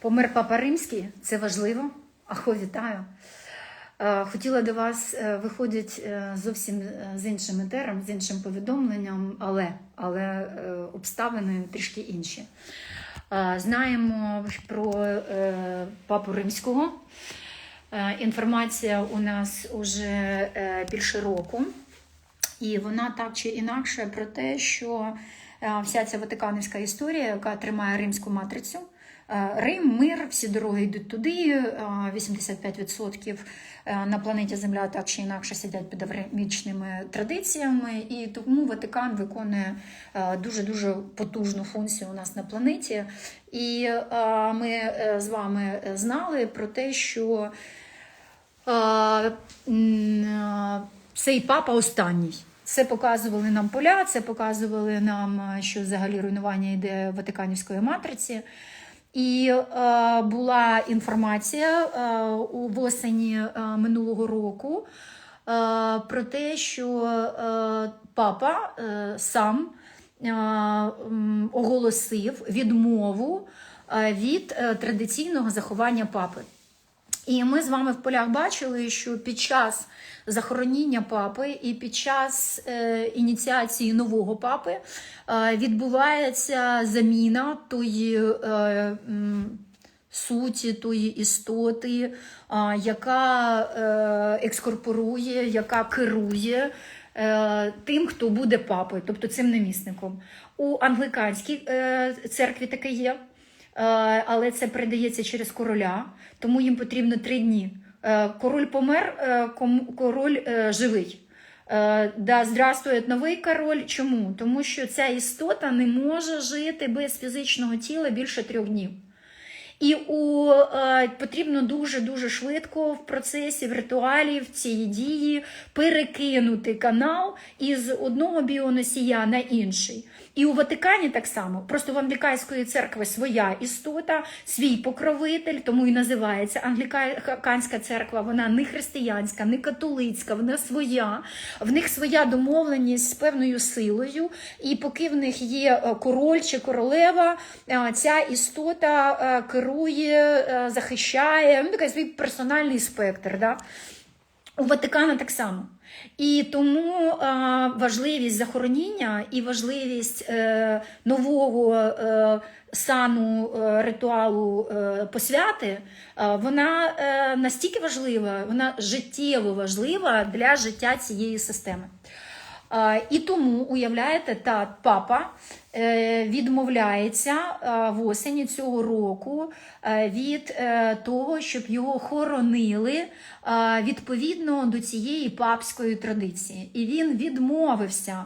Помер Папа Римський, це важливо. Ахо, вітаю. Е, Хотіла до вас е, виходять е, зовсім з іншим етером, з іншим повідомленням, але, але обставини трішки інші. Знаємо про Папу Римського. Інформація у нас уже більше року. І вона так чи інакше про те, що вся ця ватиканівська історія, яка тримає римську матрицю, Рим, мир, всі дороги йдуть туди. е, 85% на планеті Земля так чи інакше сидять під аврамічними традиціями, і тому Ватикан виконує дуже дуже потужну функцію у нас на планеті. І е, ми е, з вами знали про те, що е, е, цей папа останній. Це показували нам поля, це показували нам, е, що взагалі руйнування йде Ватиканівської матриці. І е, була інформація е, у восені е, минулого року е, про те, що е, папа е, сам е, оголосив відмову е, від е, традиційного заховання папи. І ми з вами в полях бачили, що під час захороніння папи і під час е, ініціації нового папи е, відбувається заміна тої е, суті, тої істоти, а, яка е, екскорпорує, яка керує е, тим, хто буде папою, тобто цим намісником. У англіканській е, церкві таке є. Е, але це передається через короля, тому їм потрібно три дні. Е, Король помер, е, король живий. Да, здравствує новий король. Чому? Тому що ця істота не може жити без фізичного тіла більше трьох днів. І у е, потрібно дуже дуже швидко в процесі в ритуалі в цієї дії перекинути канал із одного біоносія на інший. І у Ватикані так само. Просто в англіканської церкви своя істота, свій покровитель, тому і називається англіканська церква. Вона не християнська, не католицька, вона своя. В них своя домовленість з певною силою. І поки в них є е, король чи королева, е, ця істота е, керує, захищає, ну, такий свій персональний спектр. Да? У Ватикана так само. І тому е, важливість захороніння і важливість е, нового е, сану е, ритуалу посвяти, вона настільки важлива, вона життєво важлива для життя цієї системи. Е, І тому, уявляєте, та папа е, відмовляється е, в осені цього року від того, щоб його хоронили відповідно до цієї папської традиції. І він відмовився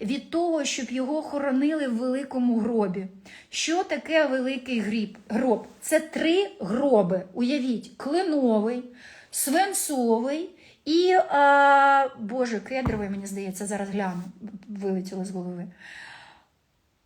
від того, щоб його хоронили в великому гробі. Що таке великий гріб? гроб? Це три гроби. Уявіть, клиновий, свинцовий. І, е, Боже, кедровий, мені здається, зараз гляну, вилетіло з голови.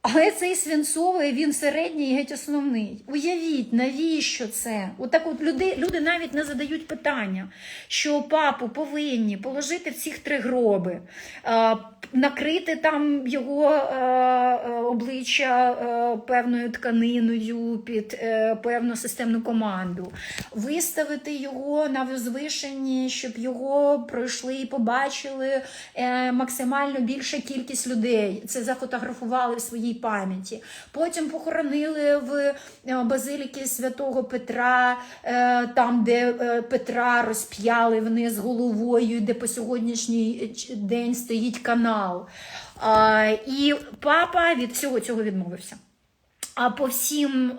Але цей свинцовий, він середній і геть основний. Уявіть, навіщо це? Отак от люди, люди навіть не задають питання, що папу повинні положити в цих три гроби, е, накрити там його е, е, обличчя певною тканиною під певну системну команду, виставити його на возвишенні, щоб його пройшли і побачили максимально більша кількість людей. Це зафотографували в своїй пам'яті. Потім похоронили в е, базиліки святого Петра, е, там, де е, Петра розп'яли вниз головою, де по сьогоднішній день стоїть канал. І папа від всього цього відмовився. А по всім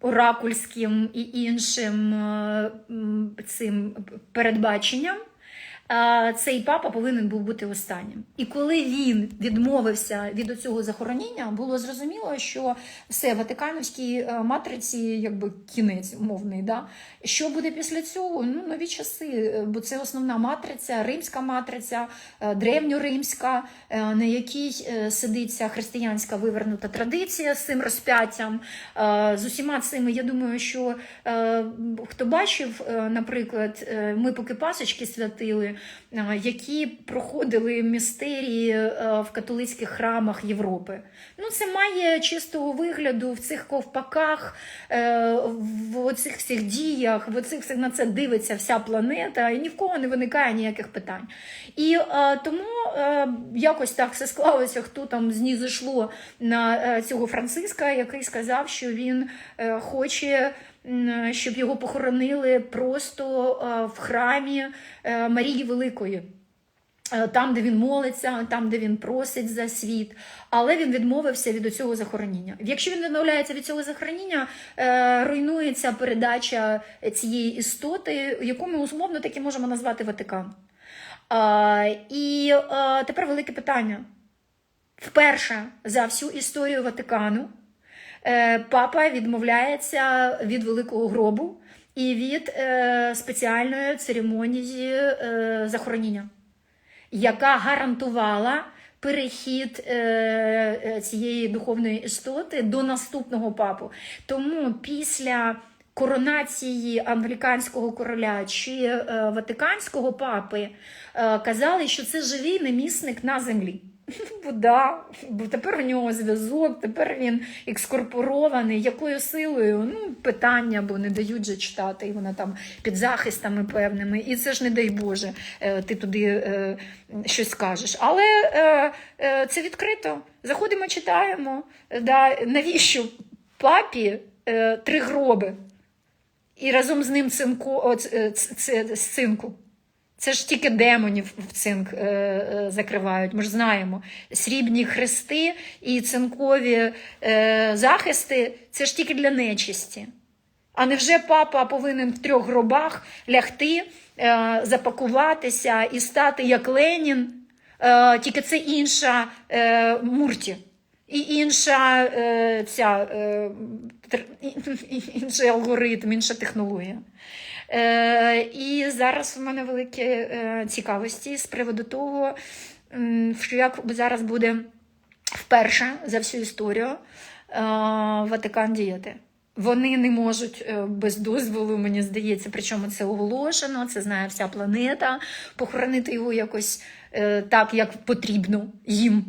оракульським і іншим цим передбаченням. Цей папа повинен був бути останнім. І коли він відмовився від цього захороніння, було зрозуміло, що все Ватиканівській е, матриці, якби кінець умовний. Да? Що буде після цього? Ну, нові часи, е, бо це основна матриця, римська матриця, е, древньоримська, на якій сидиться християнська вивернута традиція з цим розп'яттям. З усіма цими, я думаю, що хто бачив, наприклад, ми поки пасочки святили, які проходили містерії е, в католицьких храмах Європи. Ну, це має чистого вигляду в цих ковпаках, е, в оцих всіх діях, в оцих всіх на це дивиться вся планета, і ні в кого не виникає ніяких питань. І е, тому е, якось так все склалося, хто там знізійшло на е, цього Франциска, який сказав, що він е, хоче. М, Щоб його похоронили просто е, в храмі е, Марії Великої, Е, там, де він молиться, там, де він просить за світ, але він відмовився від цього захороніння. Якщо він відмовляється від цього захороніння, е, руйнується передача цієї істоти, яку ми умовно таки можемо назвати Ватикан. І е, тепер велике питання. Вперше за всю історію Ватикану е, папа відмовляється від великого гробу і від е, спеціальної церемонії е, захороніння, яка гарантувала перехід е, е, цієї духовної істоти до наступного папу. Тому після коронації англіканського короля чи е, ватиканського папи е, казали, що це живий намісник на землі. Бо да, бо тепер у нього зв'язок, тепер він екскорпорований. Якою силою? Ну, питання, бо не дають же читати, і вона там під захистами певними. І це ж не дай Боже, е, ти туди е, щось скажеш. Але е, це відкрито. Заходимо, читаємо. Да, навіщо папі три гроби? І разом з ним цинку, о, ц- ц- ц- цинку. Це ж тільки демонів в цинк е, е, закривають. Ми ж знаємо. Срібні хрести і цинкові е, захисти це ж тільки для нечисті. А невже папа повинен в трьох гробах лягти, е, запакуватися і стати як Ленін? Е, тільки це інша е, мурті. І інша е, ця, е, інший алгоритм, інша технологія. Е, і зараз у мене великі е, цікавості з приводу того, що як зараз буде вперше за всю історію е, Ватикан діяти. Вони не можуть без дозволу, мені здається, причому це оголошено, це знає вся планета, похоронити його якось так, як потрібно їм.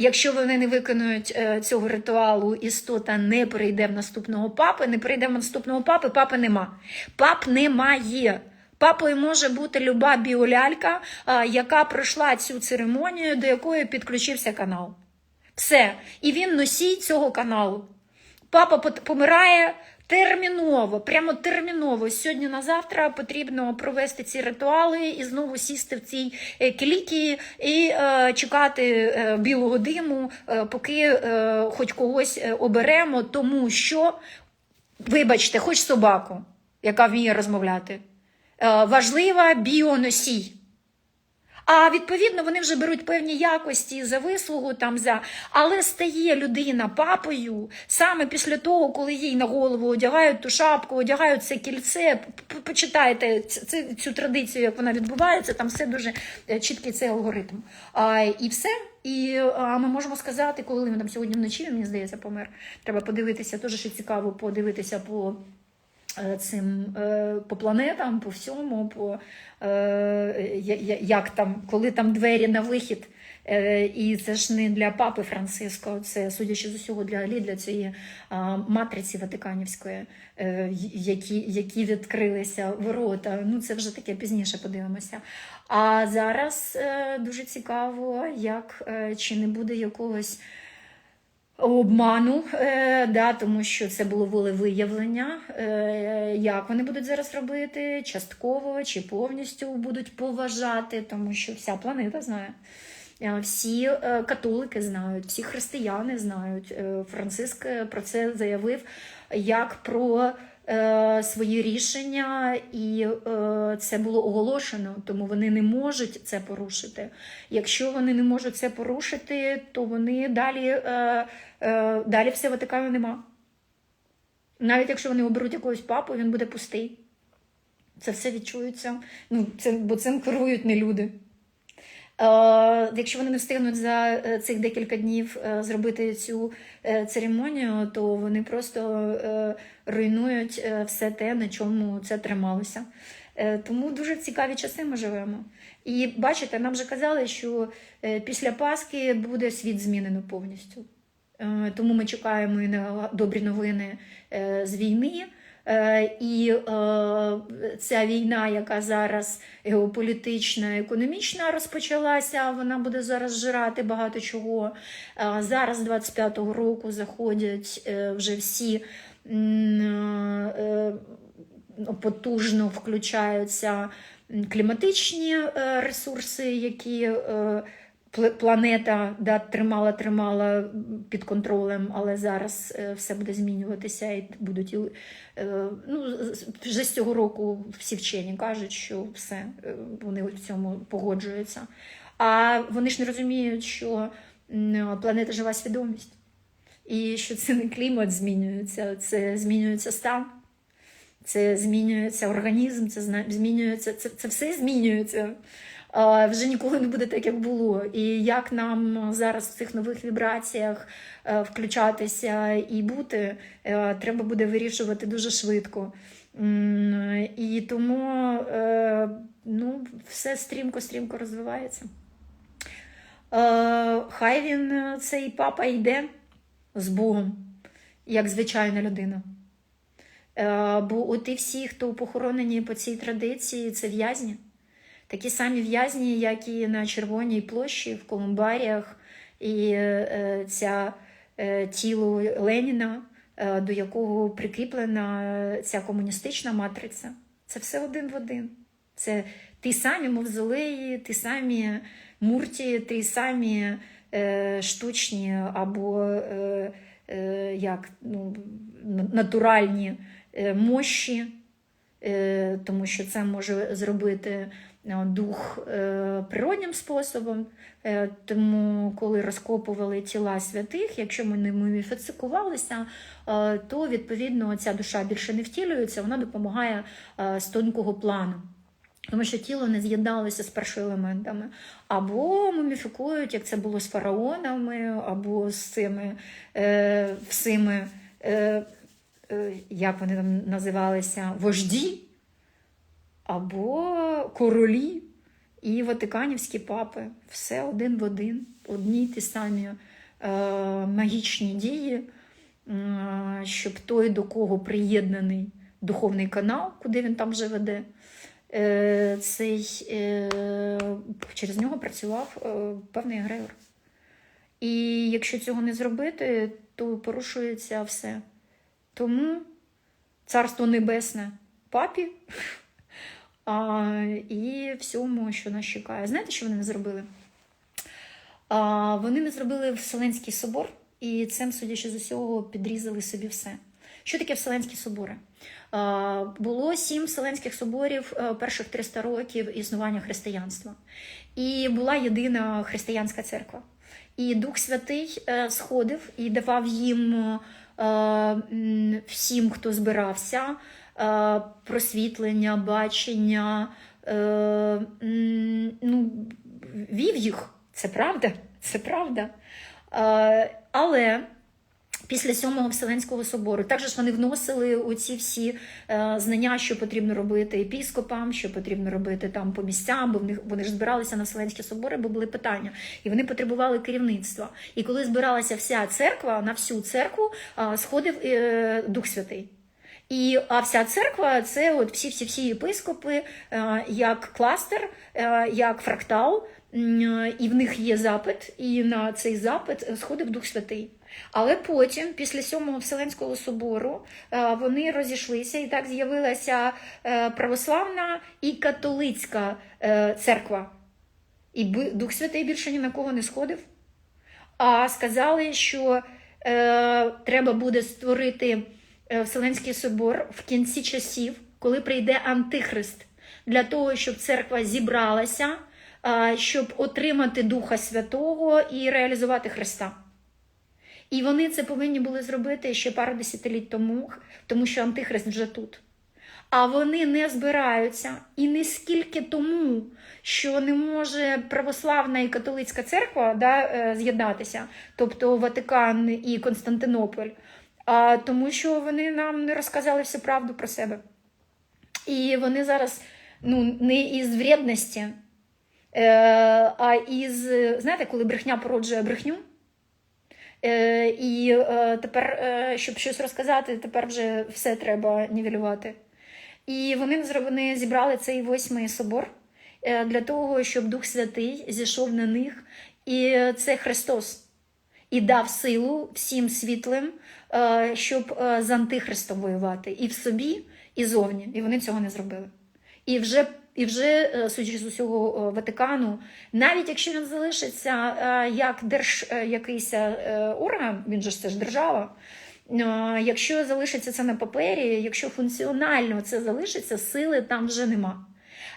Якщо вони не виконують е, цього ритуалу, істота не перейде в наступного папи, не перейде в наступного папи, папи нема. Пап немає. Папою може бути люба біолялька, а, яка пройшла цю церемонію, до якої підключився канал. Все. І він носій цього каналу. Папа помирає терміново, прямо терміново. Сьогодні на завтра потрібно провести ці ритуали і знову сісти в цій е, кліті і е, чекати е, білого диму, е, поки е, хоч когось е, оберемо, тому що, вибачте, хоч собаку, яка вміє розмовляти. Е, важлива біоносій. А відповідно вони вже беруть певні якості за вислугу там за. Але стає людина папою саме після того, коли їй на голову одягають ту шапку, одягають це кільце. Почитайте цю традицію, як вона відбувається, там все дуже е, чіткий цей алгоритм. А, і все. І а, ми можемо сказати, коли він там сьогодні вночі, мені здається, помер. Треба подивитися, теж ще цікаво подивитися по цим е, по планетам, по всьому, по е, як там, коли там двері на вихід. Е, І це ж не для папи Франциско, це судячи з усього для для цієї матриці Ватиканівської, е, які, які відкрилися ворота. Ну це вже таке пізніше подивимося. А зараз е, дуже цікаво, як е, чи не буде якогось обману, е, да, тому що це було волевиявлення. Е, як вони будуть зараз робити? Частково чи повністю будуть поважати, тому що вся планета знає. Е, Всі католики знають, всі християни знають. Франциск про це заявив як про е, свої рішення, і е, це було оголошено, тому вони не можуть це порушити. Якщо вони не можуть це порушити, то вони далі, е, далі все Ватикану нема. Навіть якщо вони оберуть якогось папу, він буде пустий. Це все відчується. Ну, це, бо цим керують не люди. Е, якщо вони не встигнуть за е, цих декілька днів е, зробити цю церемонію, то вони просто руйнують все те, на чому це трималося. Тому дуже цікаві часи ми живемо. І бачите, нам вже казали, що після Пасхи буде світ змінено повністю. Тому ми чекаємо і на добрі новини з війни. Е, І е, ця війна, яка зараз геополітична, економічна розпочалася, вона буде зараз жирати багато чого. Е, Зараз, з 25-го року, заходять вже всі потужно включаються кліматичні ресурси, які планета да, тримала, тримала під контролем, але зараз е, все буде змінюватися і будуть е, ну, вже з цього року всі вчені кажуть, що все, е, вони в цьому погоджуються. А вони ж не розуміють, що планета жива свідомість. І що це не клімат змінюється, це змінюється стан, це змінюється організм, це змінюється, це, це все змінюється. А, Вже ніколи не буде так, як було. І як нам зараз в цих нових вібраціях е, включатися і бути, е, треба буде вирішувати дуже швидко. І тому е, ну, все стрімко-стрімко розвивається. Е, Хай він, е, цей папа, йде з Богом, як звичайна людина. Е, Бо от і всі, хто похоронені по цій традиції, це в'язні. Такі самі в'язні, як і на Червоній площі, в Колумбаріях, і е, ця е, тіло Леніна, е, до якого прикріплена ця комуністична матриця. Це все один в один. Це ті самі мавзолеї, ті самі мурті, ті самі е, штучні або е, е, як, ну, натуральні мощі, тому що це може зробити е, дух е, природнім способом. Е, Тому, коли розкопували тіла святих, якщо ми не муміфіцикувалися, е, то відповідно ця душа більше не втілюється, вона допомагає е, з тонкого плану. Тому що тіло не з'єдналося з першоелементами. Або муміфікують, як це було з фараонами, або з цими е, всіми, е, е, як вони там називалися, вожді, або королі і ватиканівські папи. Все один в один, одні ті самі е, магічні дії, е, щоб той, до кого приєднаний духовний канал, куди він там вже веде, е, цей, е, через нього працював е, певний егрегор. І якщо цього не зробити, то порушується все. Тому царство небесне папі а, і всьому, що нас чекає. Знаєте, що вони не зробили? А, вони не зробили Вселенський собор, і цим, судячи з усього, підрізали собі все. Що таке Вселенські собори? Було сім Вселенських соборів е, перших 300 років існування християнства. І була єдина християнська церква. І Дух Святий е, сходив і давав їм е, всім, хто збирався, е, просвітлення, бачення, е, ну, вів їх. Це правда, це правда. Е, Але після сьомого Вселенського собору також вони вносили оці всі е, знання, що потрібно робити епіскопам, що потрібно робити там по місцям, бо в них вони ж збиралися на Вселенські собори, бо були питання, і вони потребували керівництва. І коли збиралася вся церква, на всю церкву е, сходив е, Дух Святий. І а вся церква це от всі всі всі єпископи, як кластер, як фрактал, і в них є запит, і на цей запит сходив Дух Святий. Але потім, після сьомого Вселенського собору, е, вони розійшлися, і так з'явилася е, православна і католицька е, церква. І Дух Святий більше ні на кого не сходив. А сказали, що е, треба буде створити Вселенський собор в кінці часів, коли прийде Антихрист, для того, щоб церква зібралася, е, щоб отримати Духа Святого і реалізувати Христа. І вони це повинні були зробити ще пару десятиліть тому, тому що Антихрист вже тут. А вони не збираються і не скільки тому, що не може православна і католицька церква да, е, з'єднатися, тобто Ватикан і Константинополь, а тому, що вони нам не розказали всю правду про себе. І вони зараз ну, не із вредності, е, а із, знаєте, коли брехня породжує брехню. Е, і е, тепер, е, щоб щось розказати, тепер вже все треба нівелювати. І вони, вони зібрали цей восьмий собор для того, щоб Дух Святий зійшов на них, і це Христос. І дав силу всім світлим, щоб з Антихристом воювати і в собі, і зовні. І вони цього не зробили. І вже, і вже е, судячи з усього е, Ватикану, навіть якщо він залишиться е, як держ якийсь орган, він же ж це ж держава. Якщо залишиться це на папері, якщо функціонально це залишиться, сили там вже нема.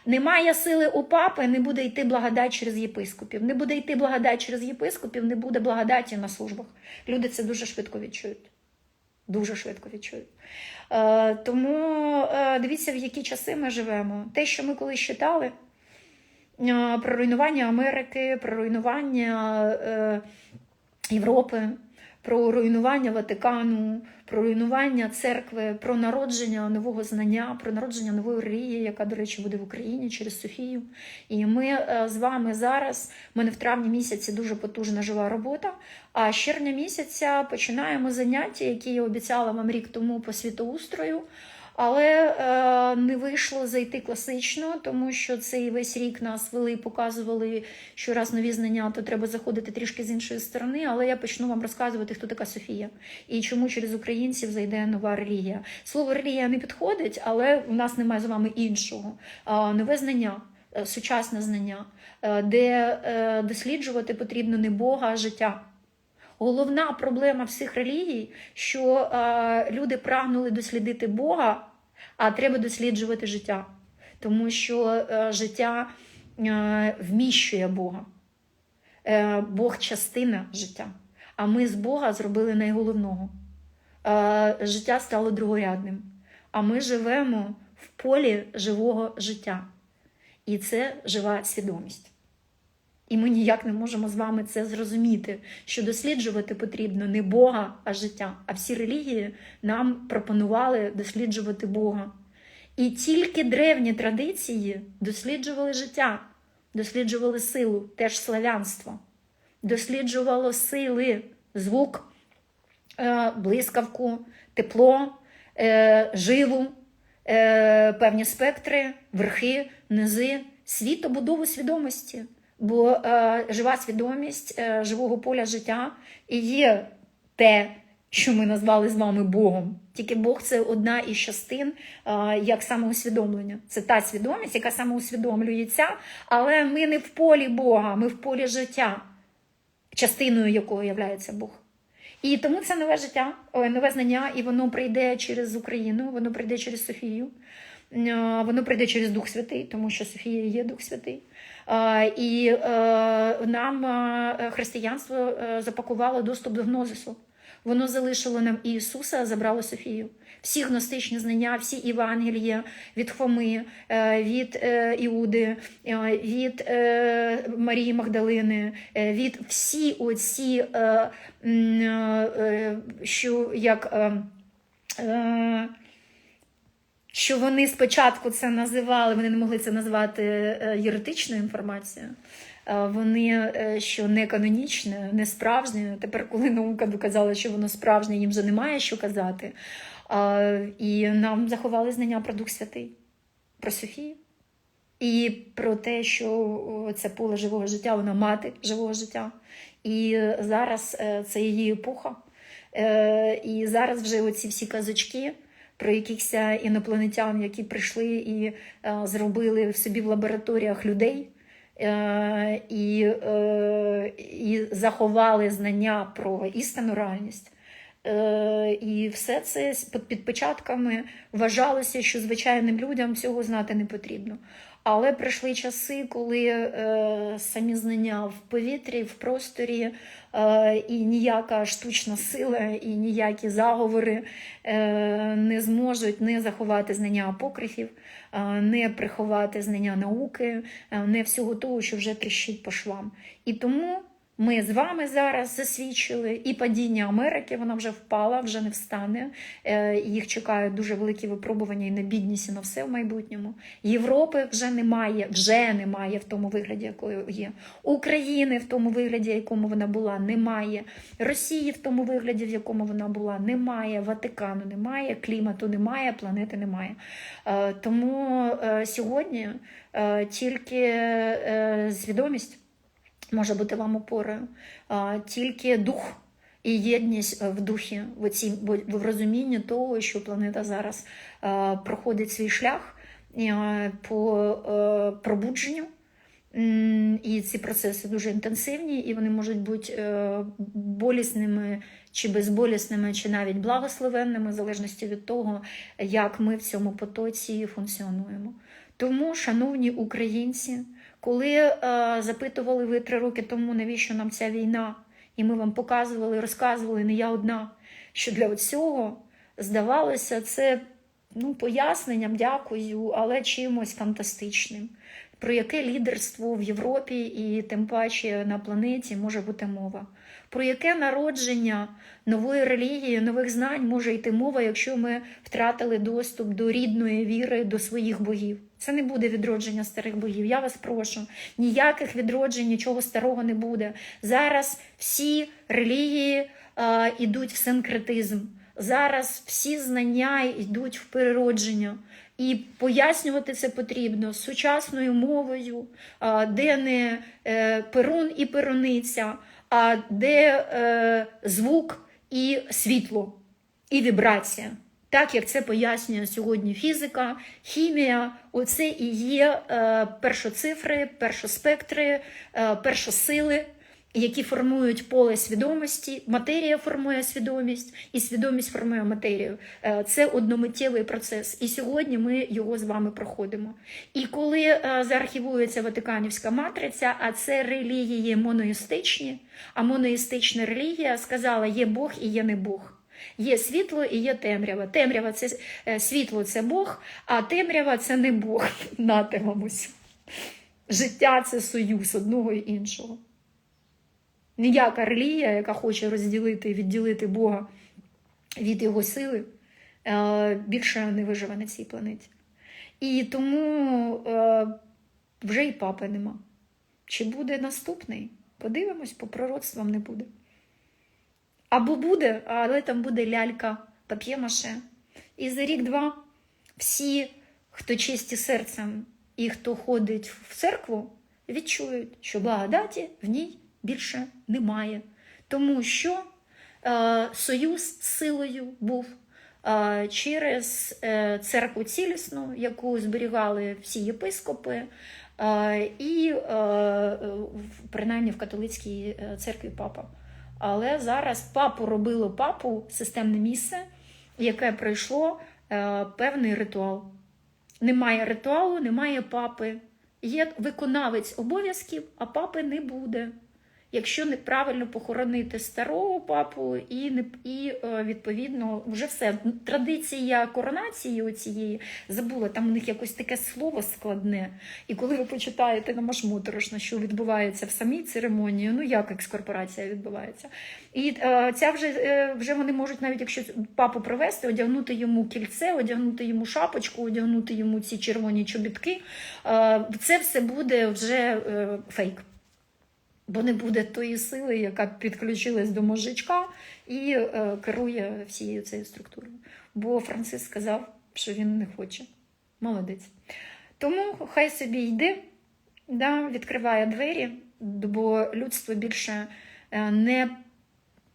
Немає сили у папи, не буде йти благодать через єпископів. Не буде йти благодать через єпископів, не буде благодаті на службах. Люди це дуже швидко відчують. Дуже швидко відчують. Е, тому е, дивіться, в які часи ми живемо. Те, що ми колись читали е, про руйнування Америки, про руйнування е, Європи, про руйнування Ватикану, про руйнування церкви, про народження нового знання, про народження нової релігії, яка, до речі, буде в Україні через Софію. І ми е, з вами зараз, в мене в травні місяці дуже потужна жива робота. А з червня місяця починаємо заняття, які я обіцяла вам рік тому по світоустрою. Але е, не вийшло зайти класично, тому що цей весь рік нас вели і показували, що раз нові знання, то треба заходити трішки з іншої сторони. Але я почну вам розказувати, хто така Софія і чому через українців зайде нова релігія. Слово релігія не підходить, але в нас немає з вами іншого. А, нове знання, е, сучасне знання, е, де е, досліджувати потрібно не Бога, а життя. Головна проблема всіх релігій, що е, люди прагнули дослідити Бога, а треба досліджувати життя. Тому що е, життя е, вміщує Бога. Е, Бог частина життя. А ми з Бога зробили найголовного. Е, життя стало другорядним. А ми живемо в полі живого життя. І це жива свідомість. І ми ніяк не можемо з вами це зрозуміти, що досліджувати потрібно не Бога, а життя. А всі релігії нам пропонували досліджувати Бога. І тільки древні традиції досліджували життя, досліджували силу, теж славянство, досліджувало сили, звук, е, блискавку, тепло, е, живу, е, певні спектри, верхи, низи, світобудову свідомості. Бо е, жива свідомість е, живого поля життя і є те, що ми назвали з вами Богом. Тільки Бог це одна із частин е, як самоусвідомлення. Це та свідомість, яка самоусвідомлюється, але ми не в полі Бога, ми в полі життя, частиною якого є Бог. І тому це нове життя, нове знання, і воно прийде через Україну, воно прийде через Софію, е, воно прийде через Дух Святий, тому що Софія є Дух Святий. І е, нам е, християнство е, запакувало доступ до гнозису. Воно залишило нам Ісуса, забрало Софію. Всі гностичні знання, всі Євангелія від Хоми, від Іуди, від Марії Магдалини, від всі оці, що як. Е, е, що вони спочатку це називали, вони не могли це назвати е, єретичною інформацією. Е, Вони е, що не канонічне, не справжнє. Тепер, коли наука доказала, що воно справжнє, їм вже немає що казати. І нам заховали знання про Дух Святий, про Софію. І про те, що це поле живого життя, вона мати живого життя. І зараз е, це її епоха. Е, І зараз вже оці всі казочки про якихось інопланетян, які прийшли і е, зробили в собі в лабораторіях людей. е, І, е, і заховали знання про істинну реальність. І все це під початками вважалося, що звичайним людям цього знати не потрібно. Але прийшли часи, коли е, самі знання в повітрі, в просторі, е, і ніяка штучна сила, і ніякі заговори е, не зможуть не заховати знання апокрифів, е, не приховати знання науки, е, не всього того, що вже тріщить по швам. І тому Ми з вами зараз засвідчили і падіння Америки, вона вже впала, вже не встане. Е, Їх чекають дуже великі випробування і на бідність, і на все в майбутньому. Європи вже немає, вже немає в тому вигляді, якою є. України в тому вигляді, якому вона була, немає. Росії в тому вигляді, в якому вона була, немає. Ватикану немає, клімату немає, планети немає. Е, Тому е, сьогодні тільки свідомість може бути вам опорою, а, тільки дух і єдність в духі, в, оцій, в розумінні того, що планета зараз проходить свій шлях по е, пробудженню. І ці процеси дуже інтенсивні, і вони можуть бути е, болісними чи безболісними, чи навіть благословенними, в залежності від того, як ми в цьому потоці функціонуємо. Тому, шановні українці, коли е, запитували ви три роки тому, навіщо нам ця війна, і ми вам показували, розказували, не я одна, що для цього здавалося це ну, поясненням, дякую, але чимось фантастичним. Про яке лідерство в Європі і тим паче на планеті може бути мова? Про яке народження нової релігії, нових знань може йти мова, якщо ми втратили доступ до рідної віри, до своїх богів? Це не буде відродження старих богів. Я вас прошу. Ніяких відроджень, нічого старого не буде. Зараз всі релігії е, йдуть в синкретизм. Зараз всі знання йдуть в переродження. І пояснювати це потрібно сучасною мовою, де не е, перун і перуниця, де е, звук і світло, і вібрація. Так як це пояснює сьогодні фізика, хімія, оце і є е, першоцифри, першоспектри, е, першосили, які формують поле свідомості, матерія формує свідомість, і свідомість формує матерію. Е, Це одномиттєвий процес. І сьогодні ми його з вами проходимо. І коли е, заархівується Ватиканівська матриця, а це релігії моноїстичні, а моноїстична релігія сказала: є Бог і є не Бог. Є світло і є темрява. Темрява це е, світло це Бог, а темрява це не Бог. Нате вам ось. Життя це союз одного і іншого. Ніяка релігія, яка хоче розділити і відділити Бога від його сили, е, більше не виживе на цій планеті. І тому е, вже і папи нема. Чи буде наступний? Подивимось, по пророцтвам не буде. Або буде, але там буде лялька пап'ємаше. І за рік-два всі, хто чисті серцем і хто ходить в церкву, відчують, що благодаті в ній більше немає. Тому що е, союз силою був е, через е, церкву цілісну, яку зберігали всі єпископи, е, і е, в- принаймні в католицькій е, церкві папа. Але зараз папу робило папу системне місце, яке пройшло е, певний ритуал. Немає ритуалу, немає папи. Є виконавець обов'язків, а папи не буде. Якщо неправильно похоронити старого папу, і і е, відповідно вже все. Традиція коронації цієї забула. Там у них якось таке слово складне. І коли ви почитаєте на моторошно, що відбувається в самій церемонії, ну як екскорпорація відбувається. І е, ця вже, е, вже вони можуть, навіть якщо папу привезти, одягнути йому кільце, одягнути йому шапочку, одягнути йому ці червоні чобітки. Е, це все буде вже е, фейк. Бо не буде тої сили, яка підключилась до мозжечка і е, керує всією цією структурою. Бо Франциск сказав, що він не хоче. Молодець. Тому хай собі йде, да, відкриває двері, бо людство більше е, не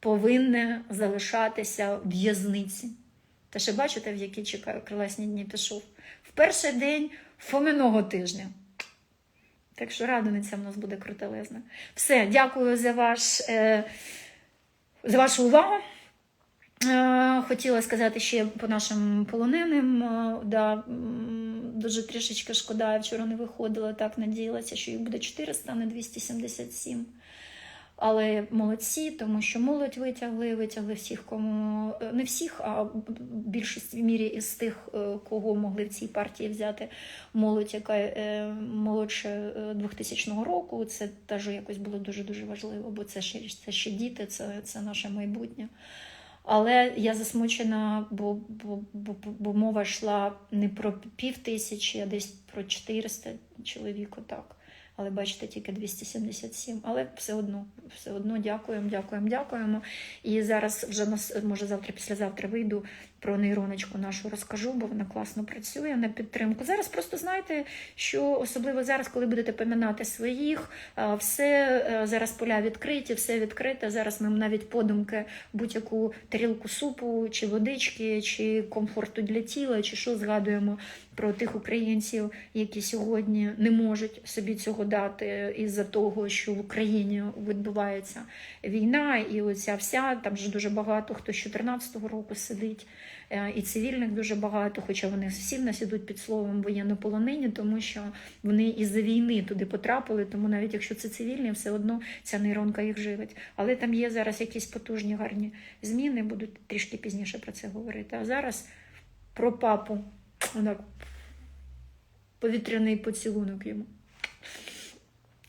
повинне залишатися в в'язниці. Та ще бачите, в які чекаю класні дні пішов. В перший день Фоминого тижня. Так що радиниця в нас буде крутелезна. Все, дякую за, ваш, е, за вашу увагу. Е, хотіла сказати ще по нашим полоненим. Е, да, дуже трішечки шкода, я вчора не виходила, так надіялася, що їх буде 400, а не 277. Але молодці, тому що молодь витягли, витягли всіх, кому е, не всіх, а більшість в мірі із тих, е, кого могли в цій партії взяти молодь, яка е, молодше е, 2000 року. Це теж якось було дуже дуже важливо, бо це ще це ще діти, це, це наше майбутнє. Але я засмучена, бо, бо, бо, бо мова йшла не про пів тисячі, а десь про 400 чоловік. Отак. Але бачите, тільки 277. Але все одно, все одно дякуємо, дякуємо, дякуємо. І зараз вже нас, може завтра, післязавтра вийду про нейроночку нашу розкажу, бо вона класно працює на підтримку. Зараз просто знайте, що особливо зараз, коли будете поминати своїх, все е, зараз поля відкриті, все відкрите. Зараз ми навіть подумки будь-яку тарілку супу, чи водички, чи комфорту для тіла, чи що згадуємо про тих українців, які сьогодні не можуть собі цього дати із-за того, що в Україні відбувається війна, і оця вся там же дуже багато хто з 14-го року сидить. Е, І цивільних дуже багато, хоча вони всі в нас ідуть під словом воєннополонені, тому що вони із-за війни туди потрапили. Тому навіть якщо це цивільні, все одно ця нейронка їх живить. Але там є зараз якісь потужні гарні зміни, буду трішки пізніше про це говорити. А зараз про папу. Отак, повітряний поцілунок йому.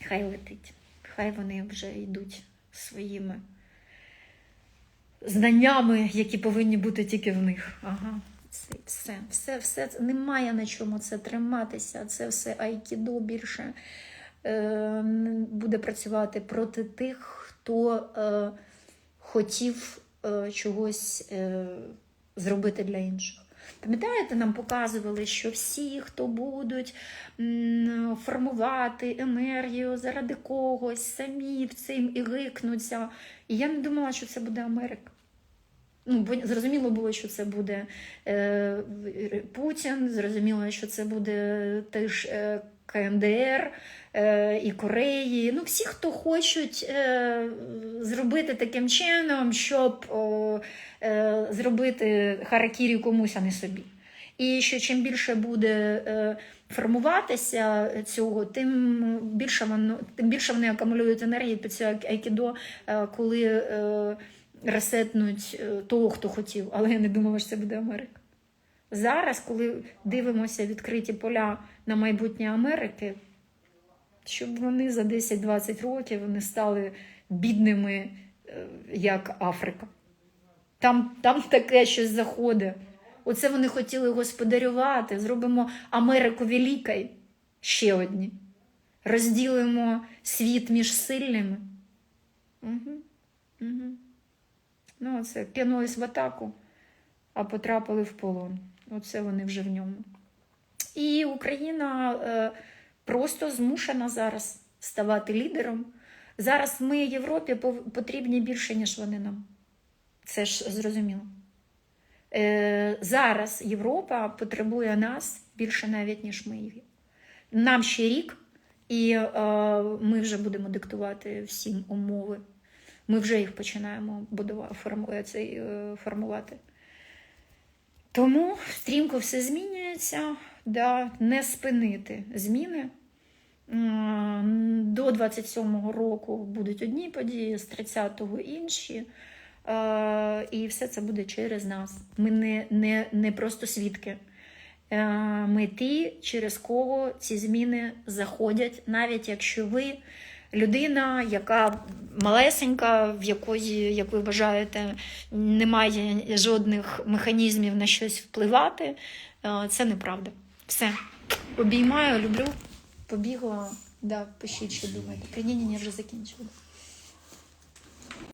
Хай летить. Хай вони вже йдуть своїми знаннями, які повинні бути тільки в них. Ага. Це все, все, все. Немає на чому це триматися. Це все айкідо більше е, буде працювати проти тих, хто е, хотів е, чогось е, зробити для інших. Пам'ятаєте, нам показували, що всі, хто будуть формувати енергію заради когось, самі в цим і гикнуться. І я не думала, що це буде Америка. Ну, бо зрозуміло було, що це буде е, Путін, зрозуміло, що це буде теж е, КНДР і Кореї. Ну, всі, хто хочуть е, зробити таким чином, щоб е, зробити харакірі комусь, а не собі. І що чим більше буде е, формуватися цього, тим більше воно, тим більше вони акумулюють енергії під це айкідо, е, коли е, ресетнуть е, того, хто хотів. Але я не думала, що це буде Америка. Зараз, коли дивимося відкриті поля на майбутнє Америки, щоб вони за 10-20 років не стали бідними, е, як Африка. Там, там таке щось заходить. Оце вони хотіли господарювати. Зробимо Америку великою ще одні. Розділимо світ між сильними. Угу. Угу. Ну, оце кинулись в атаку, а потрапили в полон. Оце вони вже в ньому. І Україна е, просто змушена зараз ставати лідером. Зараз ми Європі потрібні більше, ніж вони нам. Це ж зрозуміло. Е, зараз Європа потребує нас більше навіть, ніж ми її. Нам ще рік, і е, ми вже будемо диктувати всім умови. Ми вже їх починаємо будувати, цей, е, формувати. Тому стрімко все змінюється, да, не спинити зміни. До 27-го року будуть одні події, з 30-го інші. Е, І все це буде через нас. Ми не, не, не просто свідки. Е, Ми ті, через кого ці зміни заходять, навіть якщо ви людина, яка малесенька, в якої, як ви вважаєте, немає жодних механізмів на щось впливати, е, це неправда. Все. Обіймаю, люблю, побігла. Да, пишіть, що думаєте. Ні, ні, ні, вже закінчила.